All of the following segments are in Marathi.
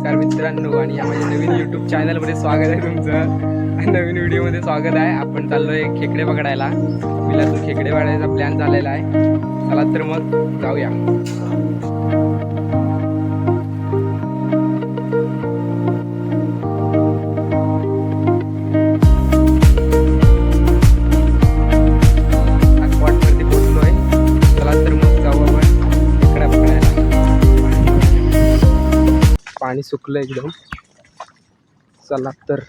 नमस्कार मित्रांनो आणि या माझ्या नवीन युट्यूब चॅनलमध्ये स्वागत आहे तुमचं. नवीन व्हिडिओमध्ये स्वागत आहे. आपण चाललो आहे खेकडे पकडायला. विलातून खेकडे पकडायचा प्लॅन झालेला आहे. चला तर मग जाऊया. पाणी सुकलं एकदम. चला तर.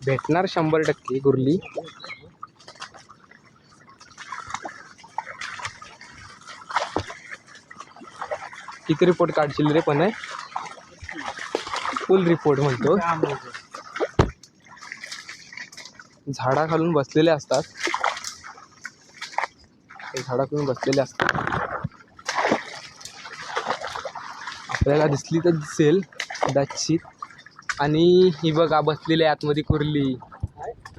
भेटणार शंभर टक्के गुरली. किती रिपोर्ट काढशील रे पण फुल रिपोर्ट म्हणतो. झाडाखालून बसलेले असतात. झाडाखालून बसलेले असतात. आपल्याला दिसली तर दिसेल कदाचित. आणि ही बघा बसलेली आहे आतमध्ये कुर्ली.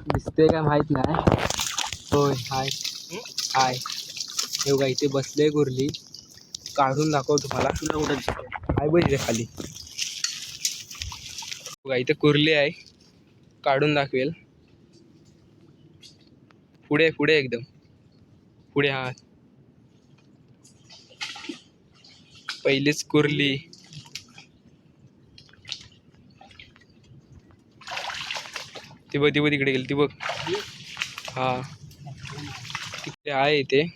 दिसते का माहीत नाही. होय हाय. हाय. हे बघा इथे बसले कुर्ली. काढून दाखव तुम्हाला. काय बघितले खाली. बघा इथे कुर्ली आहे. काढून दाखवेल. पुढे पुढे एकदम. पुढे हा पहिलीच कुर्ली. ती बघ ती बघ तिकडे गेली ती बघ. हा. तिकडे आहे इथे.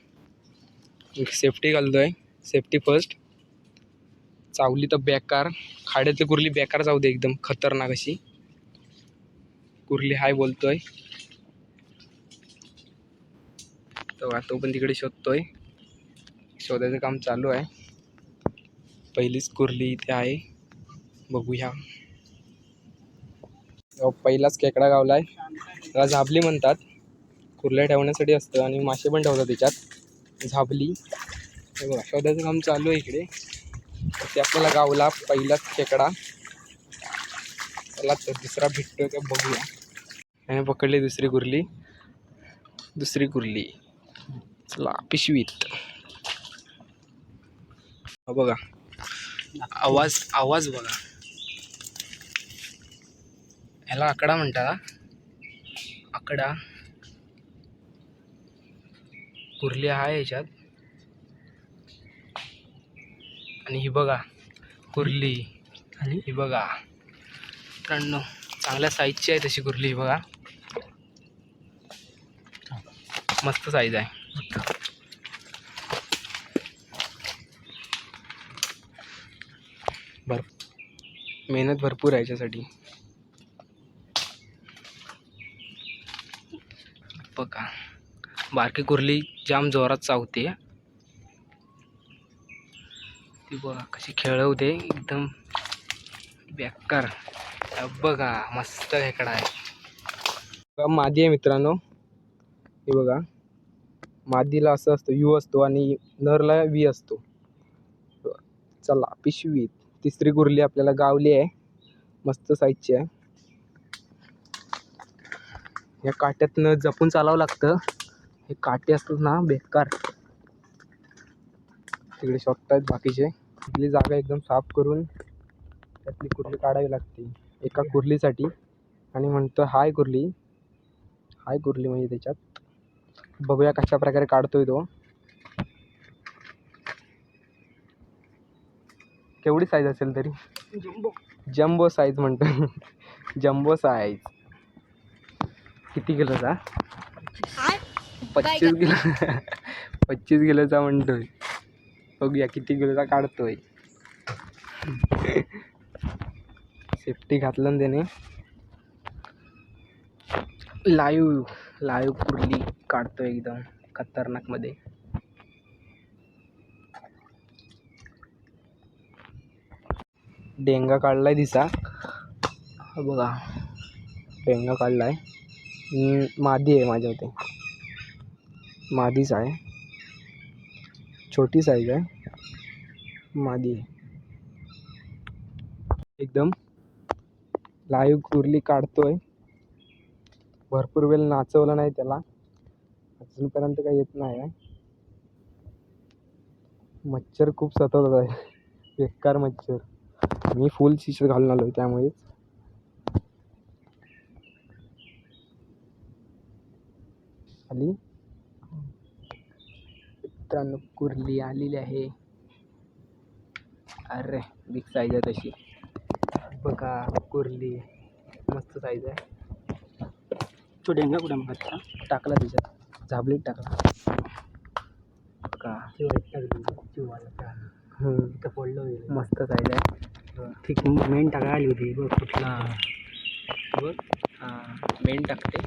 सेफ्टी घालतोय. सेफ्टी फर्स्ट चावली तर बेकार. खाड्यातली कुर्ली बेकार जाऊ दे एकदम खतरनाक अशी. कुर्ली हाय बोलतोय. तर तो पण तिकडे शोधतोय. शोधायचं काम चालू आहे. पहिलीच कुर्ली इथे आहे. बघूया. पहिलाच पहिलाच खेकडा आहे त्याला झाबली म्हणतात. कुर्ल्या ठेवण्यासाठी असतं आणि मासे पण ठेवतात त्याच्यात. झाबली. हे बघा शोधायचं काम चालू आहे इकडे. ते आपल्याला गावला पहिलाच खेकडा त्याला तर दुसरा भेटतो का बघूया. आणि पकडली दुसरी कुर्ली. दुसरी कुर्ली. चला पिशवीत. बघा. आवाज आवाज बघा. ह्याला आकडा म्हणतात. हा. आकडा. कुर्ली आहे याच्यात. आणि ही बघा कुर्ली. आणि? ही बघा. मित्रांनो चांगल्या साईजची आहे तशी कुर्ली ही बघा. मस्त साईज आहे. भर मेहनत भरपूर आहे याच्यासाठी. बघा. बारकी कुर्ली जाम जोरात चावते. ती बघा कशी खेळवते एकदम बेकार. बघा मस्त खेकडा आहे. बघा, मादी आहे मित्रांनो. हे बघा. मादीला असं असतं यू असतो आणि नरला वी असतो. चला पिशवी तिसरी कुर्ली आपल्याला गावली आहे. मस्त साईजची आहे. या काट्यातनं जपून चालावं लागतं. हे काटे असतात ना बेकार. तिकडे शोधतायत बाकीचे. तिथली जागा एकदम साफ करून त्यातली कुर्ली काढावी लागते. एका कुर्लीसाठी. आणि म्हणतो हाय कुर्ली. हाय कुर्ली म्हणजे त्याच्यात. बघूया कशा प्रकारे काढतोय तो. केवढी साईज असेल तरी? जम्बो साईज म्हणतो. जम्बो साईज किती किलोचा पच्चीस किलो. पच्चीस किलोचा म्हणतोय. बघूया किती किलोचा काढतोय. सेफ्टी घातलं ना त्याने. लाईव्ह लाईव्ह कुर्ली काढतोय एकदम खतरनाकमध्ये. डेंगा काढलाय दिसा. बघा. डेंगा काढलाय. मादी आहे माझ्या मते. मादीच आहे. छोटी साईज आहे. मादी आहे. एकदम लाईव्ह कुर्ली काढतोय. भरपूर वेळ नाचवलं नाही त्याला. अजूनपर्यंत काही येत नाही आहे. मच्छर खूप सतत आहे बेकार मच्छर. मी फुल टी घालून आलो त्यामुळे मित्रांनो कुर्ली आलेली आहे. अरे बिग साईज आहे तशी. बघा कुर्ली मस्त साईज आहे. तो डेंगा कुठे मग आता? टाकला त्याच्यात. झाबलीत टाकला. बघा. इथं पडलं होईल मस्त साईज आहे. ठीक मेन टाकायला आली होती. बघ कुठला. बघ. हां. मेन टाकते.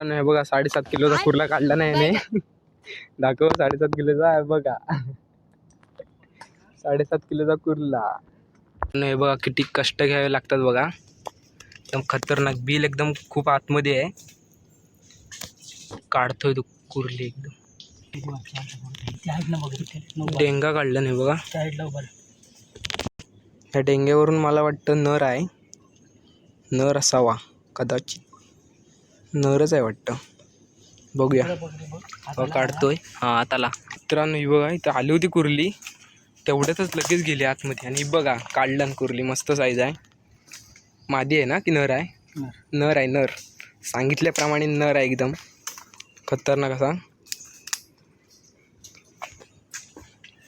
नाही बघा साडेसात किलोचा कुर्ला काढला नाही दाखव साडेसात किलोचा आहे बघा. साडेसात किलोचा कुर्ला. नाही बघा किती कष्ट घ्यावे लागतात बघा. एकदम खतरनाक. बिल एकदम खूप आतमध्ये आहे. काढतोय तो कुर्ली एकदम. डेंगा काढला नाही बघा. ह्या डेंग्यावरून मला वाटतं नर आहे. नर असावा कदाचित. नरच आहे वाटतं. बघूया. हो, काढतोय. हा आताला मित्रांनो ही बघा इथं आली होती कुर्ली. तेवढ्यातच लगेच गेली आतमध्ये. आणि ही बघा काढला कुर्ली. मस्त साईज आहे. मादी आहे ना की नर आहे? नर. आहे नर. सांगितल्याप्रमाणे नर आहे एकदम. खतरनाक असा.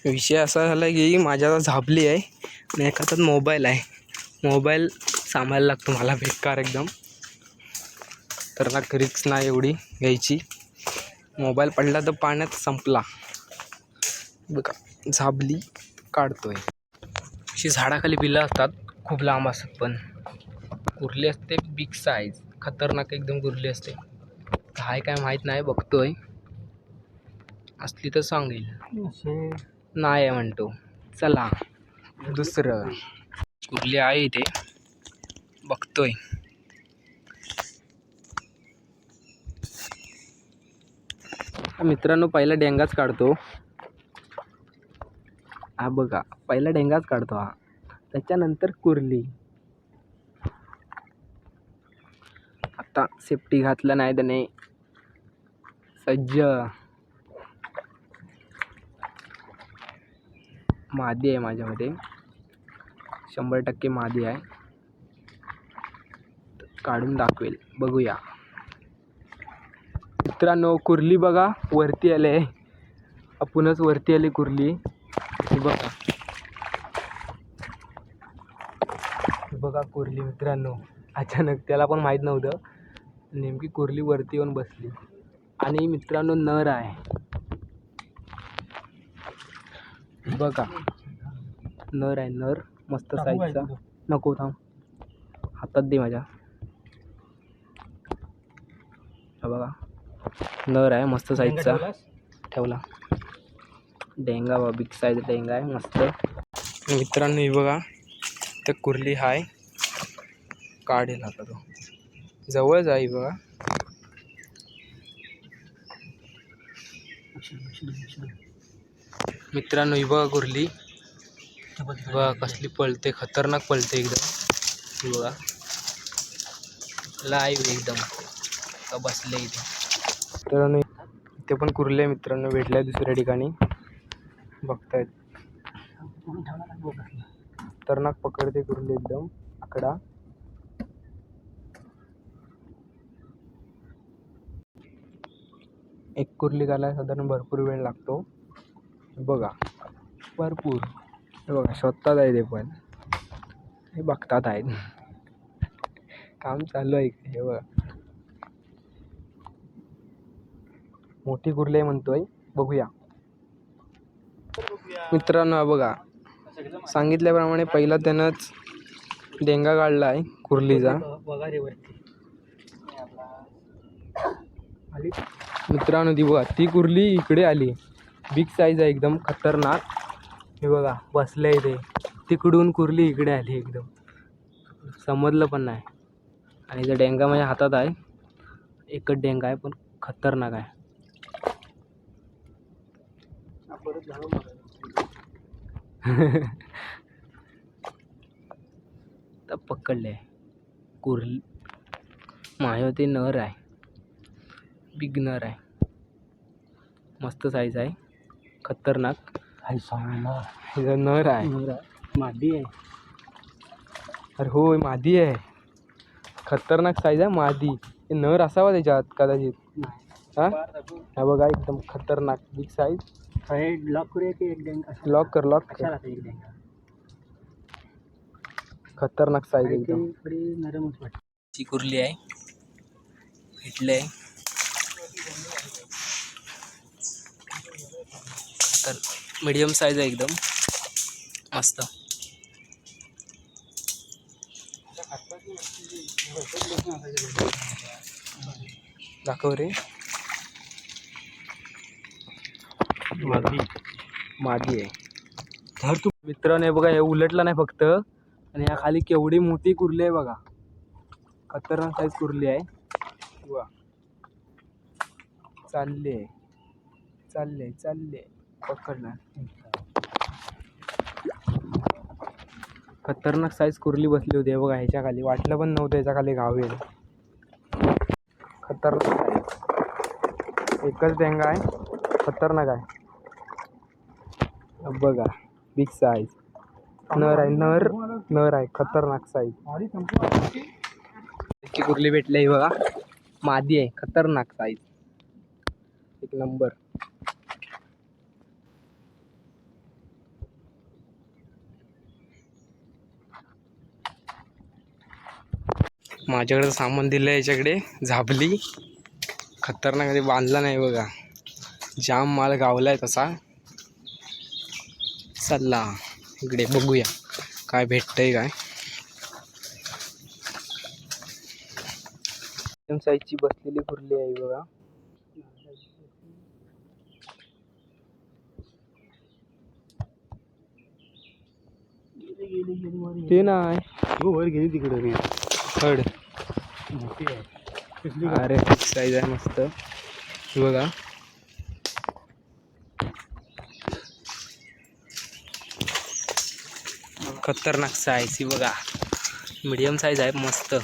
विषय असा झाला की माझ्या झापली आहे. आणि हातात मोबाईल आहे. मोबाईल सांभाळायला लागतो मला. बेकार एकदम. तर ना रिक्स नाही एवढी घ्यायची. मोबाईल पडला तर पाण्यात संपला. बघा झाबली काढतोय. अशी झाडाखाली बिलं असतात खूप लांब असतात पण. गुरली असते बिग साईज खतरनाक एकदम गुरली असते. काय काय माहीत नाही बघतोय. असली तर सांगेल. नाही आहे म्हणतो. चला दुसरं. गुरली आहे इथे. बघतोय. मित्रांनो पहिला डेंगाच काढतो. हा बघा पहिला डेंगाच काढतो हा. त्याच्यानंतर कुर्ली. आता सेफ्टी घातलं नाही त्याने. सज्ज. मादी आहे माझ्यामध्ये. शंभर टक्के मादी आहे. काढून दाखवेल. बघूया. मित्रांनो कुर्ली बघा वरती आले आपणच वरती आली कुर्ली. बघा. बघा कुर्ली मित्रांनो. अचानक त्याला पण माहीत नव्हतं. नेमकी कुर्ली वरती येऊन बसली. आणि मित्रांनो नर आहे. बघा. नर आहे नर. मस्त साईजचा नको थांब. हातात दे माझ्या हा बघा नर आहे मस्त साईजचा ठेवला. डेंगा बा बिग साईज डेंगा आहे मस्त. मित्रांनो बघा तर कुर्ली हाय काढेल आता तो. जवळच आहे बघा. मित्रांनो ही बघा कुर्ली. बघा कसली पळते खतरनाक पळते एकदम. बघा. लाईव्ह एकदम. का बसले इथे? मित्रांनो इथे पण कुर्ले मित्रांनो भेटल्या दुसऱ्या ठिकाणी. बघतायत. खतरनाक पकडते कुर्ले एकदम. आकडा. एक कुर्ली घालायला साधारण भरपूर वेळ लागतो. बघा. भरपूर. हे बघा स्वतःच आहे ते पण. हे बघतात आहेत. काम चालू आहे हे बघा. मोठी कुर्ली आहे म्हणतोय. बघूया. मित्रांनो बघा. सांगितल्याप्रमाणे पहिला त्यानंच डेंगा काढला आहे कुर्लीचा मित्रांनो ती बघा ती कुर्ली इकडे आली. बिग साईज आहे एकदम खतरनाक. हे बघा बसले इथे तिकडून कुर्ली इकडे आली एकदम. समजलं पण नाही. आणि जो डेंगा माझ्या हातात आहे. एकच डेंगा आहे पण खतरनाक आहे परत घालून तर पकडले. कुर्ली माझ्यावरती नर आहे. बिग नर आहे. मस्त साईज आहे. खतरनाक. नर आहे. मादी आहे. अरे होय मादी आहे. खतरनाक साईज आहे मादी. नर असावा त्याच्यात कदाचित. हा? हा बघा एकदम खतरनाक बिग साईज लॉक करूया की एक डेंग कशा लॉक कर लॉक कर. आता एक डेंगा खतरनाक साईज आणि एकदम. ती थोडी नरमच वाटते. ची कुर्ली आहे. भेटले तर मीडियम साईज आहे एकदम. मस्त. दाखव रे. मादी मादी आहे तू. मित्रांनो बघा हे उलटलं नाही फक्त. आणि या खाली केवढी मोठी कुर्ली आहे बघा. खतरनाक साईज कुर्ली आहे. वा. चालले. चालले चालले. पकडणार खतरनाक साईज कुर्ली बसली होती बघा ह्याच्या खाली वाटलं पण नव्हतं ह्याच्या खाली घावेल खतरनाक साईज एकच डेंगा आहे. खतरनाक आहे. बघा बिग साईज नर आहे नर नर आहे खतरनाक साईज ची कुर्ली भेटली आहे बघा. मादी आहे खतरनाक साईज एक नंबर माझ्याकडे सामान दिलं आहे याच्याकडे झाबली. खतरनाक ते बांधला नाही बघा. जाम माल गावलाय तसा. चला इकडे बघूया काय भेटतंय काय. साईजची बसलेली कुर्ली आहे बघा. ते नाही. हो वर गेली तिकडे रे. हड अरे साईज आहे मस्त. हे बघा. खतरनाक साईज ही बघा. मीडियम साईज आहे मस्त.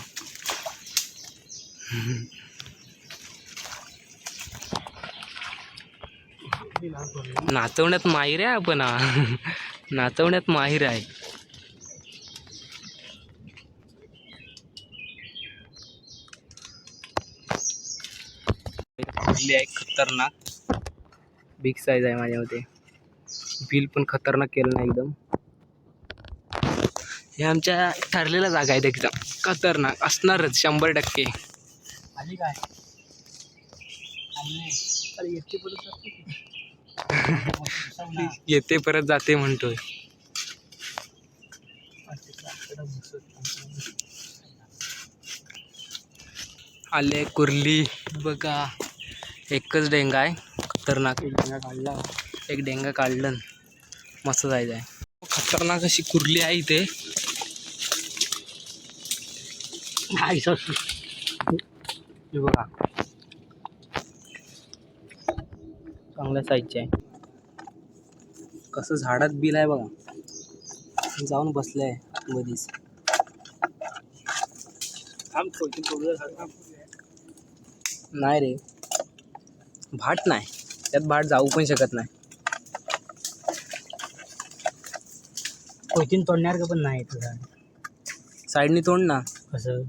नाचवण्यात माहिर आहे आपण नाचवण्यात माहिर आहे. आहे खतरनाक. बिग साईज आहे माझ्यामध्ये. बिल पण खतरनाक केलं नाही एकदम. हे आमच्या ठरलेल्या जागा आहेत एकदम खतरनाक. असणारच शंभर टक्के. आली काय. येते परत जाते म्हणतोय. आले कुर्ली. बघा एकच डेंगा आहे. खतरनाक. एक डेंगा काढला. एक डेंगा काढलं. मस्त जायचं आहे. खतरनाक अशी कुर्ली आहे इथे. बघा. चांगल्या साईजची आहे. कसं झाडात बिल आहे बघा. जाऊन बसलंय थांब. नाही रे. भाट नाही. त्यात भाट जाऊ पण शकत नाही. कोयतीन तोडणार का पण नाही तुझा साईडनी तोड ना. कसं?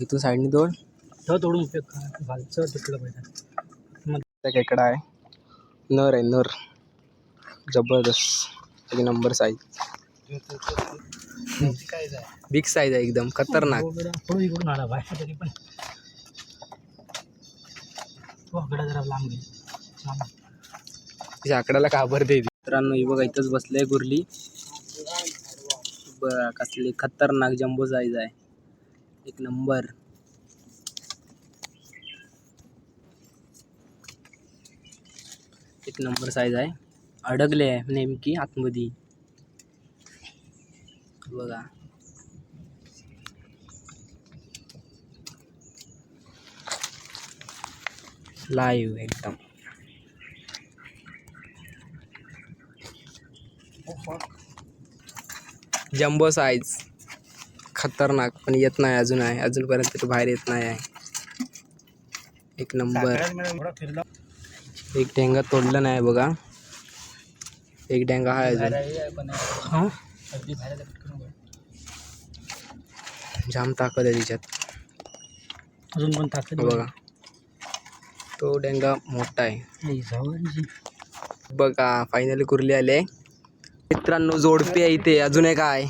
इथून साईडनी तोड. तो तोडून उपयोग का घालचं तुटलं पाहिजे त्या खेकडा आहे. नर आहे नर. जबरदस्त. एक नंबर साईज बिग साईज आहे एकदम. खतरनाक. थोडं इकडून आला बाहेर तरी पण. तो आकडा जरा लांब गेली लांब. तिच्या आकड्याला घाबरते मित्रांनो ही बघा इथंच बसले गुरली. बघा कसली खतरनाक जम्बो साईज आहे. एक नंबर एक नंबर साईज आहे. अडकले आहे नेमकी आतमध्ये. बघा. लाईव्ह एकदम. जम्बो साईज खतरनाक पण येत नाही अजून आहे. अजूनपर्यंत तो बाहेर येत नाही आहे. एक नंबर एक डेंगा तोडलं नाही बघा. एक डेंगा आहे अजून. हा. जाम ताकद आहे तिच्यात. अजून पण ताकद बघा. तो डेंगा मोठा आहे. नाही, जावळांची. बघा फायनली कुर्ली आले. मित्रांनो जोडपी आहे इथे. अजून एक आहे.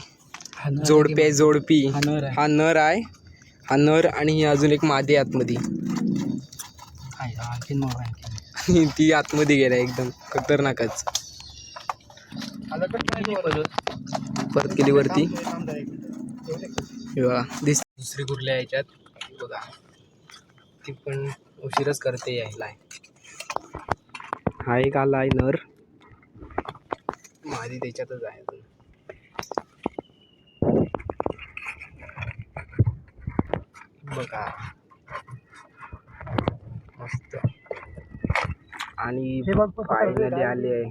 जोडपी आहे जोडपी. हा नर आहे. हा नर आहे. हा नर आणि ही अजून एक मादी आहे आतमध्ये आहे, आहे. ती आतमध्ये गेल्या एकदम. खतरनाकच. परत? केली वरती. दिस दुसरी आहे याच्यात? बघा. ती पण उशीरच करते यायला. हा एक आला आहे नर. मादी त्याच्यातच आहे अजून. बघा. मस्त. आणि फायनली आली आहे.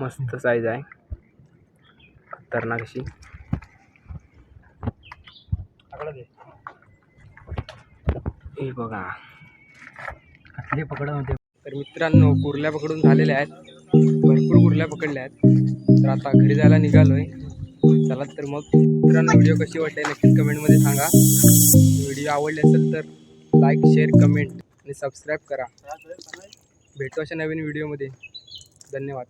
मस्त साईज आहे. खतरनाक अशी. हे बघा. हे पकडत होते तर मित्रांनो कुर्ल्या पकडून झालेल्या आहेत. भरपूर कुर्ल्या पकडल्या आहेत. तर आता घरी जायला निघालोय. चला तर मग. मित्रांनो व्हिडिओ कशी वाटते नक्कीच कमेंटमध्ये सांगा. व्हिडिओ आवडले असेल तर लाईक शेअर कमेंट आणि सबस्क्राईब करा. भेटू अशा नवीन व्हिडिओमध्ये. धन्यवाद.